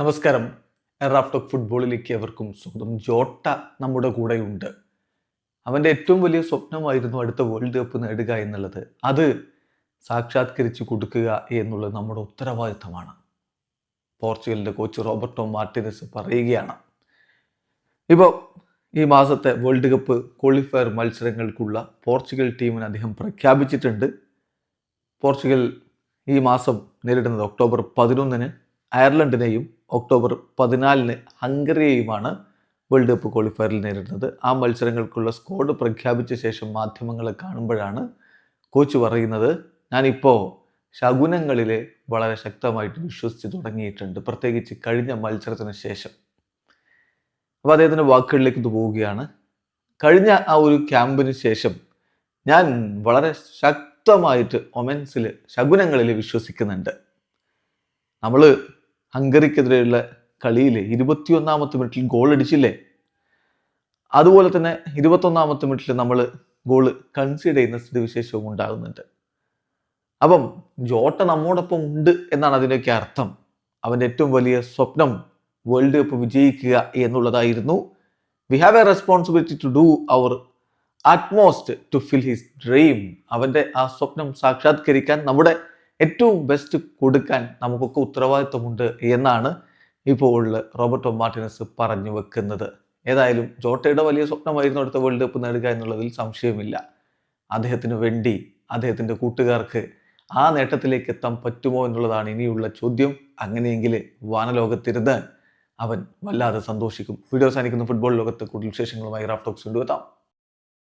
നമസ്കാരം. എറാഫ്ടോക് ഫുട്ബോളിലേക്ക് അവർക്കും സ്വന്തം ജോട്ട നമ്മുടെ കൂടെയുണ്ട്. അവന്റെ ഏറ്റവും വലിയ സ്വപ്നമായിരുന്നു അടുത്ത വേൾഡ് കപ്പ് നേടുക എന്നുള്ളത്. അത് സാക്ഷാത്കരിച്ചു കൊടുക്കുക എന്നുള്ളത് നമ്മുടെ ഉത്തരവാദിത്തമാണ്. പോർച്ചുഗലിന്റെ കോച്ച് റോബർട്ടോ മാർട്ടിനസ് പറയുകയാണ്. ഇപ്പോൾ ഈ മാസത്തെ വേൾഡ് കപ്പ് ക്വാളിഫയർ മത്സരങ്ങൾക്കുള്ള പോർച്ചുഗൽ ടീമിനെ അദ്ദേഹം പ്രഖ്യാപിച്ചിട്ടുണ്ട്. പോർച്ചുഗൽ ഈ മാസം നേരിടുന്നത് ഒക്ടോബർ പതിനൊന്നിന് അയർലൻഡിനെയും ഒക്ടോബർ പതിനാലിന് ഹംഗറിയെയുമാണ് വേൾഡ് കപ്പ് ക്വാളിഫയറിൽ നേരിടുന്നത്. ആ മത്സരങ്ങൾക്കുള്ള സ്കോഡ് പ്രഖ്യാപിച്ച ശേഷം മാധ്യമങ്ങളെ കാണുമ്പോഴാണ് കോച്ച് പറയുന്നത് ഞാനിപ്പോൾ ശകുനങ്ങളിലെ വളരെ ശക്തമായിട്ട് വിശ്വസിച്ച് തുടങ്ങിയിട്ടുണ്ട് പ്രത്യേകിച്ച് കഴിഞ്ഞ മത്സരത്തിന് ശേഷം. അപ്പോൾ അദ്ദേഹത്തിന്റെ വാക്കുകളിലേക്ക് ഇത് പോവുകയാണ്. കഴിഞ്ഞ ആ ഒരു ക്യാമ്പിന് ശേഷം ഞാൻ വളരെ ശക്തമായിട്ട് ഒമൻസിൽ ശകുനങ്ങളിൽ വിശ്വസിക്കുന്നുണ്ട്. നമ്മൾ ഹംഗറിക്കെതിരെയുള്ള കളിയിൽ ഇരുപത്തിയൊന്നാമത്തെ മിനിറ്റിൽ ഗോൾ അടിച്ചില്ലേ? അതുപോലെ തന്നെ ഇരുപത്തൊന്നാമത്തെ മിനിറ്റിൽ നമ്മൾ ഗോൾ കൺസീഡ് ചെയ്യുന്ന സ്ഥിതിവിശേഷവും ഉണ്ടാകുന്നുണ്ട്. അപ്പം ജോട്ട നമ്മോടൊപ്പം ഉണ്ട് എന്നാണ് അതിന്റെയൊക്കെ അർത്ഥം. അവന്റെ ഏറ്റവും വലിയ സ്വപ്നം വേൾഡ് കപ്പ് വിജയിക്കുക എന്നുള്ളതായിരുന്നു. We have a responsibility to do our utmost to fill his dream അവന്റെ ആ സ്വപ്നം സാക്ഷാത്കരിക്കാൻ നമ്മുടെ ഏറ്റവും ബെസ്റ്റ് കൊടുക്കാൻ നമുക്കൊക്കെ ഉത്തരവാദിത്വമുണ്ട് എന്നാണ് ഇപ്പോൾ റോബർട്ടോ മാർട്ടിനസ് പറഞ്ഞു വെക്കുന്നത്. ഏതായാലും ജോട്ടയുടെ വലിയ സ്വപ്നമായിരുന്നു അടുത്ത വേൾഡ് കപ്പ് നേടുക എന്നുള്ളതിൽ സംശയമില്ല. അദ്ദേഹത്തിന് വേണ്ടി അദ്ദേഹത്തിന്റെ കൂട്ടുകാർക്ക് ആ നേട്ടത്തിലേക്ക് എത്താൻ പറ്റുമോ എന്നുള്ളതാണ് ഇനിയുള്ള ചോദ്യം. അങ്ങനെയെങ്കിൽ വാനലോകത്തിരുന്ന് അവൻ വല്ലാതെ സന്തോഷിക്കും. വീഡിയോ സാധിക്കുന്ന ഫുട്ബോൾ ലോകത്തെ കൂടുതൽ വിശേഷങ്ങളുമായി റാഫ്റ്റോക്സ് കൊണ്ടുവെത്താം